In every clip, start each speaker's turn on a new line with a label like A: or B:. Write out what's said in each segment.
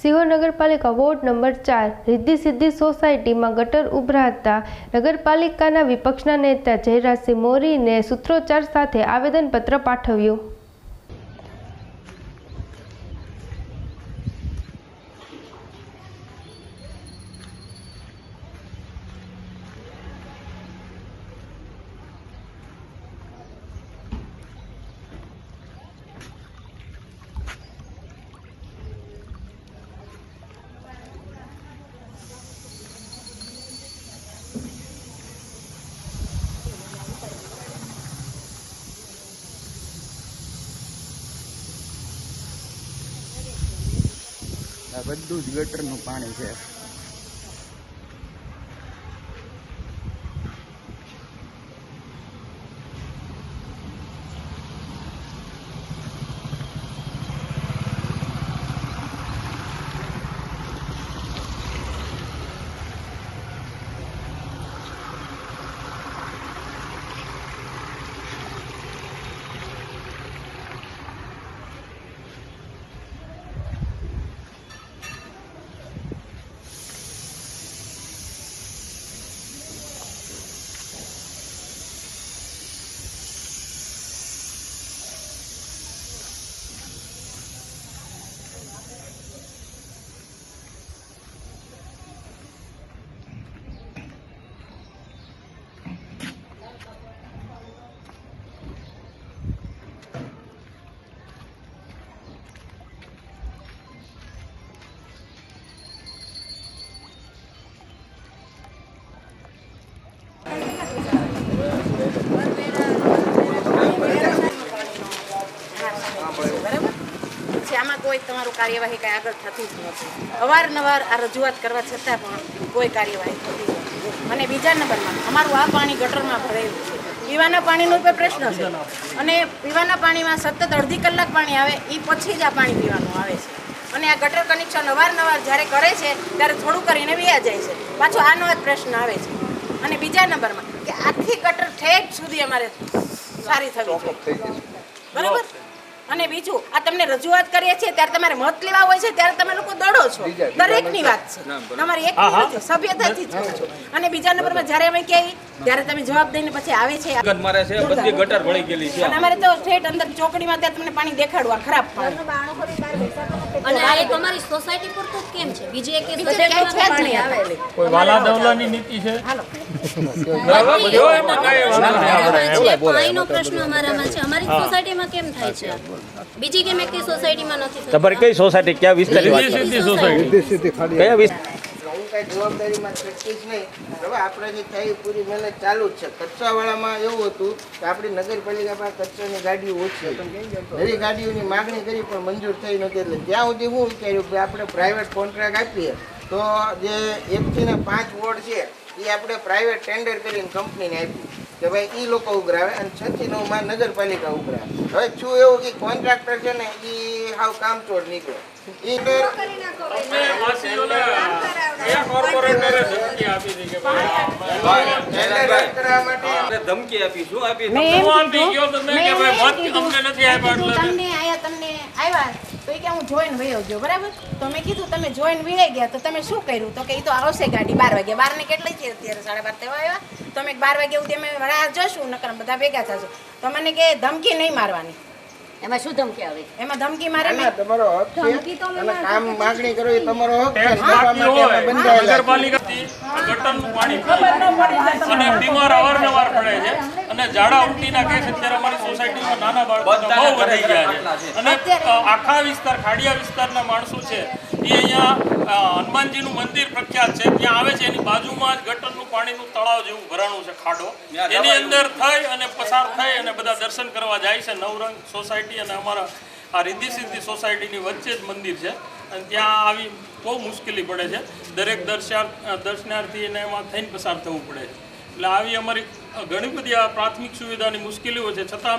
A: સિહોર નગરપાલિકા ward number ચાર, રિદ્ધિ સિદ્ધિ સોસાયટીમાં ગટર ઉભરાતા નગરપાલિકાના વિપક્ષના નેતા જયરાજસિંહ મોરીને સૂત્રોચ્ચાર સાથે આવેદનપત્ર પાઠવ્યું.
B: બધું જ ગટરનું પાણી છે.
C: આમાં કોઈ તમારું કાર્યવાહી કાંઈ આગળ થતી જ નથી. અવારનવાર આ રજૂઆત કરવા છતાં પણ કોઈ કાર્યવાહી થતી નથી. અને બીજા નંબરમાં અમારું આ પાણી ગટરમાં ભરેલું છે. પીવાના પાણીનો કોઈ પ્રશ્ન છે? અને પીવાના પાણીમાં સતત અડધી કલાક પાણી આવે એ પછી જ આ પાણી પીવાનું આવે છે. અને આ ગટર કનેક્શન અવારનવાર જ્યારે કરે છે ત્યારે થોડું કરીને વ્યા જાય છે. પાછો આનો જ પ્રશ્ન આવે છે. અને બીજા નંબરમાં કે આખી ગટર ઠેક સુધી અમારે સારી થવી બરાબર? અને બીજું આ તમને રજૂઆત કરીએ છીએ ત્યારે તમારે મત લેવા હોય છે ત્યારે તમે લોકો દડો છો. દરેકની વાત છે. તમારી એક નથી સભ્યતાથી જ છો. અને બીજા નંબરમાં જ્યારે અમે કહી ત્યારે તમે જવાબ દઈને પછી આવે છે.
D: ગટર મારે છે બધી ગટર ભળી ગયેલી છે.
C: અને અમારે તો ઠેઠ અંદર ચોકડીમાં ત્યાં તમને પાણી દેખાડવા ખરાબ પાણી.
E: અને આ એક અમારી સોસાયટી પર તો કેમ છે? બીજી એક
C: ક્યાંય છે જ નહીં આવેલી.
D: કોઈ વાલા દવલાની નીતિ છે?
E: પાણીનો પ્રશ્ન અમારામાં છે અમારી સોસાયટીમાં કેમ થાય છે? આ? બીજી કેમ એક સોસાયટીમાં નથી થતું?
F: તમારી કઈ સોસાયટી? ક્યાં
D: સોસાયટી.
F: કયા વિસ્તાર
G: હું કાંઈ જવાબદારીમાં છટકીશ નહીં હવે આપણે જે થઈ પૂરી મહેનત ચાલુ જ છે. કચરાવાળામાં એવું હતું કે આપણી નગરપાલિકા પાસે કચરાની ગાડીઓ ઓછી હતી. ગાડીઓની માગણી કરી પણ મંજૂર થઈ નહોતી એટલે ત્યાં સુધી હું વિચાર્યું કે આપણે પ્રાઇવેટ કોન્ટ્રાક્ટ આપીએ. તો જે એકથી ને પાંચ વોર્ડ છે એ આપણે પ્રાઇવેટ ટેન્ડર કરીને કંપનીને આપ્યું. કે ભાઈ એ લોકો ઉઘરાવે અને છ થી નવમાં નગરપાલિકા ઉઘરાવે. હવે શું એવું કે કોન્ટ્રાક્ટર છે ને એ હાવ કામચોર નીકળે.
D: ધમકી આપી શું આપી નથી
C: તમને આયા તમને આવ્યા તો એ કે હું જોઈન વયો ગયો, બરાબર? તો મેં કીધું, તમે જોઈન વહી ગયા, તો તમે શું કર્યું? તો કે એ તો આવશે ગાડી બાર વાગે બારને કેટલી છે અત્યારે સાડા બાર તેવા આવ્યા. તો અમે બાર વાગે સુધી અમે રાહ જશું, નકર બધા ભેગા થશું. તો મને કે, ધમકી નહીં મારવાની.
E: એમાં શું ધમકી આવે
C: એમાં ધમકી મારે
G: ના, તમારો હક
C: ધમકી
G: છે અને કામ માંગણી કરો એ તમારો હક છે.
D: બાકી હોય. નગરપાલિકાથી ગટરનું પાણી. અને બીમાર અવારનવાર પડે છે. અને ઝાડા ઉલટીના કેસ અત્યારે અમારી સોસાયટીમાં નાના બાળકો બહુ વધી ગયા છે. અને આખા વિસ્તાર ખાડિયા વિસ્તારના માણસો છે. એ અહીંયા હનુમાનજીનું મંદિર પ્રખ્યાત છે. ત્યાં આવે છે એની બાજુમાં જ ગટરનું પાણીનું તળાવ જેવું ભરાણું છે ખાડો. એની અંદર થઈ અને પસાર થઈ અને બધા દર્શન કરવા જાય છે. નવરંગ સોસાયટી અને અમારા આ રિદ્ધિ સિદ્ધિ સોસાયટીની વચ્ચે જ મંદિર છે. અને ત્યાં આવી બહુ મુશ્કેલી પડે છે. દરેક દર્શનાર્થી દર્શનાર્થીને એમાં થઈને પસાર થવું પડે છે. એટલે આવી અમારી ઘણી બધી આ પ્રાથમિક સુવિધાની મુશ્કેલીઓ છે. છતાં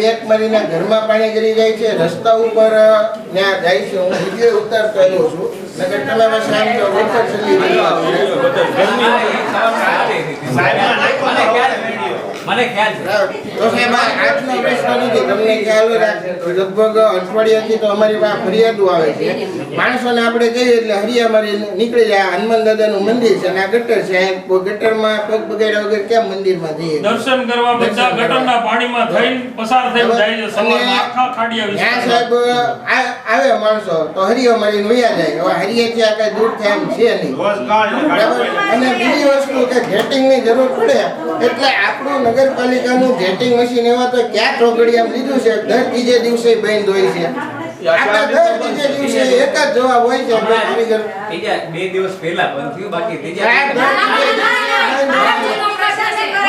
G: બેક મારીને ઘરમાં પાણી ગરી જાય છે, રસ્તા ઉપર ત્યાં જાય છે. હું વીડિયો ઉતારતો આવ્યો છું. નગર તમે પાસે આમ ચલી રહ્યા.
H: મને ખ્યાલ છે.
G: તો કે આ આજનો પ્રશ્ન નથી તમને ખ્યાલ લગભગ અઠવાડિયાથી તો અમારી પાસે ફરિયાદો આવે છે. માણસોને આપણે કહીએ એટલે હરિયા મારી નીકળી જાય આ હનુમાન દાદાનું મંદિર છે અને આ ગટર છે. આ ગટરમાં પગ બગાડ્યા વગર કેમ મંદિરમાં જઈએ?
D: દર્શન કરવા બધા ગટરના પાણીમાં થઈને પસાર થઈ જાય છે. સવારમાં આખા ખાડિયા વિસ્તાર
G: સાહેબ આવે માણસો તો હરિયા મારી નોયા જાય હવે હરિયેથી આ કઈ દૂર થાય એમ છે નહીં. અને બીજી વસ્તુ કે જેટિંગની જરૂર પડે. એટલે આપણું નગરપાલિકાનું જેટિંગ મશીન એવા તો ક્યાં ચોગડિયામાં લીધું છે દર ત્રીજે દિવસે બંધ હોય છે
H: બે દિવસ પહેલા બંધ થયું બાકી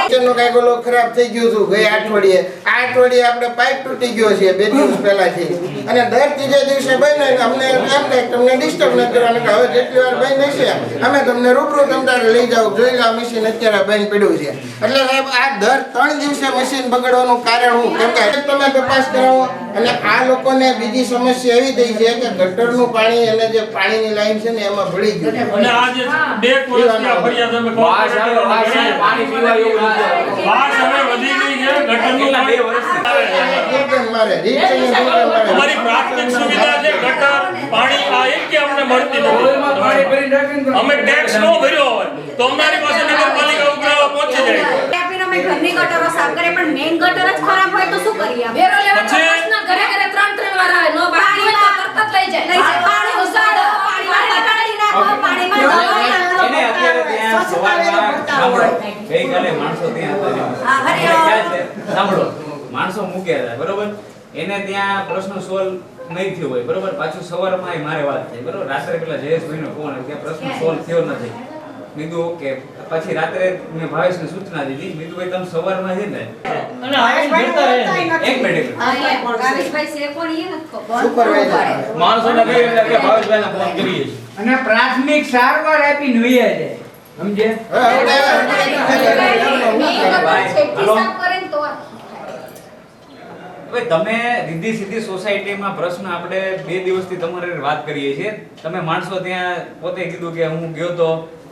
G: કિચનનો કાંઈક ઓલો ખરાબ થઈ ગયું હતું ગઈ અઠવાડિયે. આ અઠવાડિયે આપણે પાઇપ તૂટી ગયો છે બે દિવસ પહેલાથી. અને દર ત્રીજે દિવસે બને અમને એમ થાય કે તમને ડિસ્ટર્બ નથી કરવાનું કે હવે જેટલી વાર બંધ હશે અમે તમને રૂબરૂ તમતારે લઈ જાવ જોઈ લો મશીન અત્યારે બંધ પડ્યું છે. એટલે સાહેબ આ દર ત્રણ દિવસે મશીન બગડવાનું કારણ હું કેમ કે તમે તપાસ કરાવો. અને આ લોકોને બીજી સમસ્યા એવી થઈ છે કે ગટરનું પાણી અને જે પાણીની લાઈન છે ને એમાં ભળી ગયું.
D: અને આ જે બે વર્ષથી આ ફરિયાદ અમે.
H: પાણી પીવાય એવું
D: હવે વધી ગઈ છે ગટરનું
H: બે
D: પાણી
H: વર્ષથી
D: આવે છે.
G: ગુણગાન મારે રીત અને ગુણગાન મારે.
D: અમારી પ્રાથમિક સુવિધા છે ગટર પાણી આ એક કે અમને મળતી નથી. અમે ટેક્સ નો ભર્યો હોય તો અમારી પાસે નગરપાલિકા ઉઘરાવા પહોંચી જાય.
E: અમે ઘરની ગટરો સાફ કરીએ પણ મેઇન ગટર જ ખરાબ હોય તો શું કરીએ
I: વેરો લેવાનો ઘરે ઘરે ત્રણ ત્રણ વાર આવે નો પાણી હોય જ લઈ જાય.
E: પાણી ઉસાડો,
H: માણસો ત્યાં મૂક્યા હતા. બરોબર? એને ત્યાં પ્રશ્ન સોલ્વ નહીં થયો હોય. બરોબર? પાછું સવારમાં મારે વાત થઈ. બરોબર? રાત્રે પેલા જયેશભાઈનો ફોન આવ્યો. કે પ્રશ્ન સોલ્વ થયો નથી. કીધું ઓકે પછી રાત્રે મેં ભાવેશને સૂચના દીધી કીધું ભાઈ તમે સવારમાં છે ને? એક મિનિટ.
E: ભાવેશભાઈ છે કોણ એ નથી ખબર.
G: સુપરવાઇઝર
H: માણસોને કહી રહ્યા કે ભાવેશભાઈને ફોન કરીએ
J: અને પ્રાથમિક સારવાર આપી વહી છે. સમજે?
H: હવે તમે રીધી સીધી સોસાયટીમાં પ્રશ્ન આપણે બે દિવસથી તમારે વાત કરીએ છીએ. તમે માણસો ત્યાં પોતે કીધું કે હું ગયો તો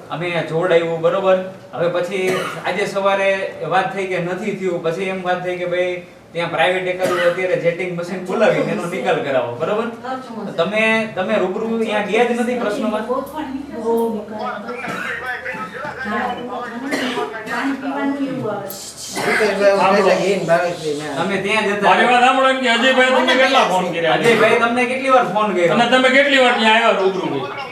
H: અમે જોડાયું બરોબર? હવે પછી આજે સવારે વાત થઈ કે નથી થયું પછી એમ વાત થઈ કે ભાઈ ત્યાં પ્રાઇવેટ એકાદું અત્યારે જેટિંગ મશીન બોલાવી એનો નિકાલ કરાવો બરોબર? તમે તમે રૂબરૂ અહીંયા ગયા જ નથી પ્રશ્નમાં? તમે ત્યાં જતા
D: મારી વાત સાંભળો એમ કે અજયભાઈ તમને કેટલા ફોન કર્યા?
H: અજયભાઈ તમને કેટલી વાર ફોન કર્યો?
D: અને તમે કેટલી વાર ત્યાં આવ્યા રૂબરૂ?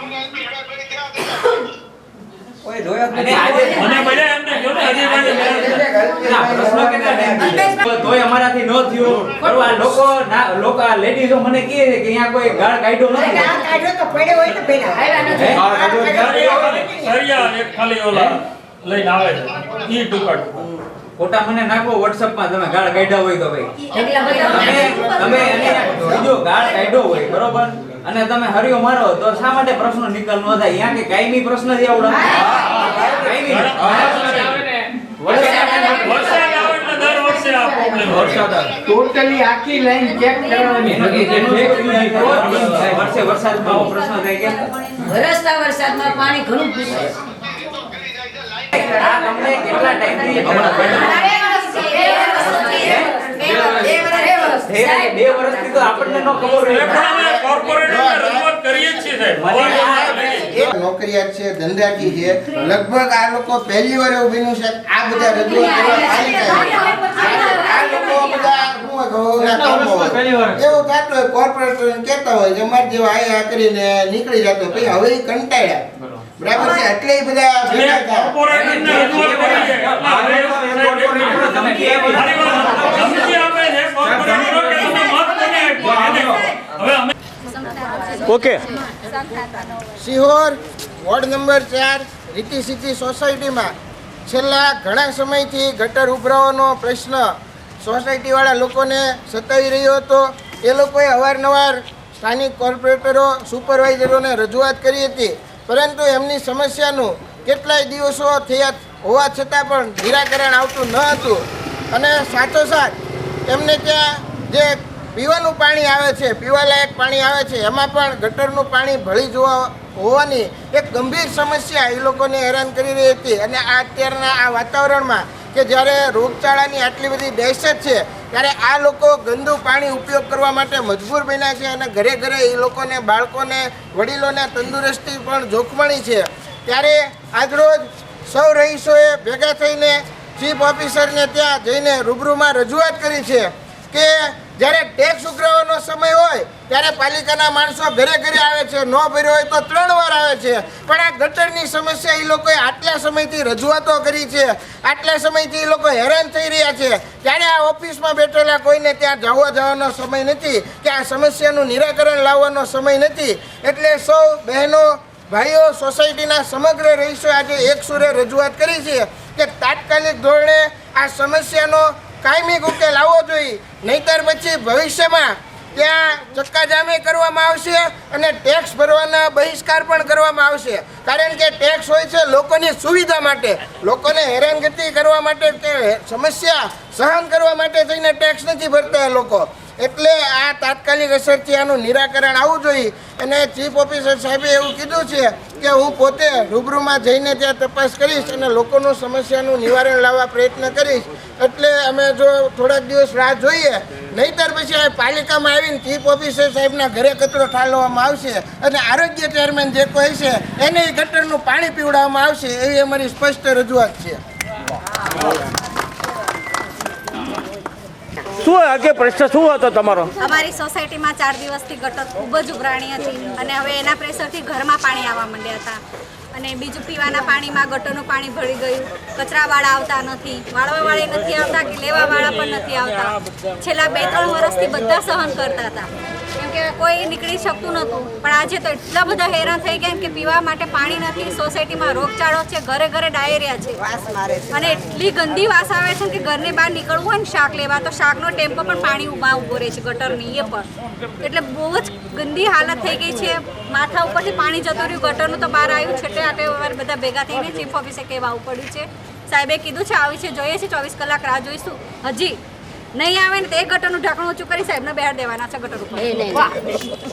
H: અને આજે
D: મને બધા એમને કહ્યું ને અજયભાઈને મળ્યા.
H: ના, પ્રશ્ન કેટલા time તોય અમારાથી ન થયું. બરોબર આ લોકો ના લોકો આ લેડીઝો મને કહે છે કે અહીંયા કોઈ ગાળ કાઢ્યો નથી. હે?
D: સરિયા ખાલી- સરિયા એક ખાલી ઓલા લઈને આવે છે. ઈ ટુકડ.
H: ફોટા મને નાખો WhatsApp માં તમે ગાળ કાઢ્યા હોય તો ભાઈ. તમે તમે બીજો ગાળ કાઢ્યો હોય બરોબર? અને તમે હરિયો મારો તો શા માટે પ્રશ્ન નિકાલ નો થાય? અહીંયા કે કાયમી પ્રશ્ન જ આવડે.
J: ટોટલી આખી લાઈન ચેક કરવાની.
H: વર્ષે વરસાદમાં પ્રશ્ન થાય કે?
I: વરસતા વરસાદમાં પાણી ઘણું
H: આ તમને કેટલા ટાઈમથી
G: આ લોકો પહેલી વાર એવું બન્યું છે. આ બધા રજૂઆત કરવા હોય કોર્પોરેટર કેતા હોય કે અમારે જેવા આ કરીને નીકળી જતો પછી હવે કંટાળ્યા બરાબર છે? એટલે એ બધા
D: કોર્પોરેટ
G: ને થયા.
D: કોર્પોરેટરને રજૂઆત કરીએ. એટલા
H: તમે કેવી
D: મારી આપે. છે કોર્પોરેટરો કે તમે મત કોને આપ્યો? હવે અમે
F: ઓકે.
G: સિહોર વોર્ડ નંબર ચાર રીતિ સિટી સોસાયટીમાં છેલ્લા ઘણા સમયથી ગટર ઉભરાવાનો પ્રશ્ન સોસાયટીવાળા લોકોને સતાવી રહ્યો હતો. એ લોકોએ અવારનવાર સ્થાનિક કોર્પોરેટરો સુપરવાઇઝરોને રજૂઆત કરી હતી. પરંતુ એમની સમસ્યાનું કેટલાય દિવસો થયા હોવા છતાં પણ નિરાકરણ આવતું ન હતું. અને સાથોસાથ એમને ત્યાં જે પીવાનું પાણી આવે છે, પીવાલાયક પાણી આવે છે, એમાં પણ ગટરનું પાણી ભળી જવા હોવાની એક ગંભીર સમસ્યા એ લોકોને હેરાન કરી રહી હતી. અને આ અત્યારના આ વાતાવરણમાં કે જ્યારે રોગચાળાની આટલી બધી દહેશત છે, ત્યારે આ લોકો ગંદુ પાણી ઉપયોગ કરવા માટે મજબૂર બન્યા છે અને ઘરે ઘરે એ લોકોને, બાળકોને, વડીલોને તંદુરસ્તી પણ જોખમણી છે. ત્યારે આજરોજ સૌ રહીશોએ ભેગા થઈને ચીફ ઓફિસરને ત્યાં જઈને રૂબરૂમાં રજૂઆત કરી છે કે જ્યારે ટેક્સ ઉઘરાવવાનો સમય હોય ત્યારે પાલિકાના માણસો ઘરે ઘરે આવે છે. ન ભર્યો હોય તો ત્રણ વાર આવે છે. પણ આ ગટરની સમસ્યા એ લોકોએ આટલા સમયથી રજૂઆતો કરી છે. આટલા સમયથી એ લોકો હેરાન થઈ રહ્યા છે. ત્યારે આ ઓફિસમાં બેઠેલા કોઈને ત્યાં જવા જવાનો સમય નથી, કે આ સમસ્યાનું નિરાકરણ લાવવાનો સમય નથી. એટલે સૌ બહેનો, ભાઈઓ, સોસાયટીના સમગ્ર રહીશો આજે એક સુરે રજૂઆત કરી છે કે તાત્કાલિક ધોરણે આ સમસ્યાનો કાયમી ઉકેલ આવવો જોઈએ. નહીતર પછી ભવિષ્યમાં ત્યાં ચક્કાજામી કરવામાં આવશે અને ટેક્સ ભરવાના બહિષ્કાર પણ કરવામાં આવશે. કારણ કે ટેક્સ હોય છે લોકોની સુવિધા માટે. લોકોને હેરાનગતિ કરવા માટે તે સમસ્યા સહન કરવા માટે થઈને ટેક્સ નથી ભરતા એ લોકો. એટલે આ તાત્કાલિક અસરથી આનું નિરાકરણ આવવું જોઈએ. અને ચીફ ઓફિસર સાહેબે એવું કીધું છે કે હું પોતે રૂબરૂમાં જઈને ત્યાં તપાસ કરીશ અને લોકોનું સમસ્યાનું નિવારણ લાવવા પ્રયત્ન કરીશ. એટલે અમે જો થોડાક દિવસ રાહ જોઈએ. નહીતર પછી પાલિકામાં આવીને ચીફ ઓફિસર સાહેબના ઘરે કચરો ઠાલવવામાં આવશે અને આરોગ્ય ચેરમેન જે કોઈ છે એને ગટરનું પાણી પીવડાવવામાં આવશે એવી અમારી સ્પષ્ટ રજૂઆત છે.
F: શું આગે પ્રશ્ન શું હતો તમારો?
E: અમારી સોસાયટીમાં ચાર દિવસથી ગટર ખૂબ જ ઉભરાણી હતી અને હવે એના પ્રેશરથી ઘરમાં પાણી આવવા માંડ્યા હતા. અને બીજું પીવાના પાણીમાં ગટરનું પાણી ભળી ગયું. કચરાવાળા આવતા નથી, વાળવાવાળા નથી આવતા કે લેવાવાળા પણ નથી આવતા. છેલ્લા બે ત્રણ વર્ષથી બધા સહન કરતા હતા. કેમ કે કોઈ નીકળી શકતું નહોતું. પણ આજે તો એટલા બધા હેરાન થઈ ગયા કે પીવા માટે પાણી નથી સોસાયટીમાં રોગચાળો છે ઘરે ઘરે ડાયરિયા છે. અને એટલી ગંદી વાસ આવે છે કે ઘરની બહાર નીકળવું હોય ને શાક લેવા તો શાકનો ટેમ્પો પણ પાણી ઊભા ઊભો રહે છે ગટરની એ પણ. એટલે બહુ જ ગંદી હાલત થઈ ગઈ છે. માથા ઉપરથી પાણી જતું રહ્યું ગટરનું તો બહાર આવ્યું છે એટલે આટલે બધા ભેગા થઈને ચીફ ઓફિસે કહેવા પડ્યું છે. સાહેબે કીધું છે આવી છે જોઈએ છે ચોવીસ કલાક રાહ જોઈશું. હજી નહીં આવે ને તો એ ગટરનું ઢાંકણું ઊંચું કરી સાહેબને બેહાડ દેવાના છે ગટર ઉપર.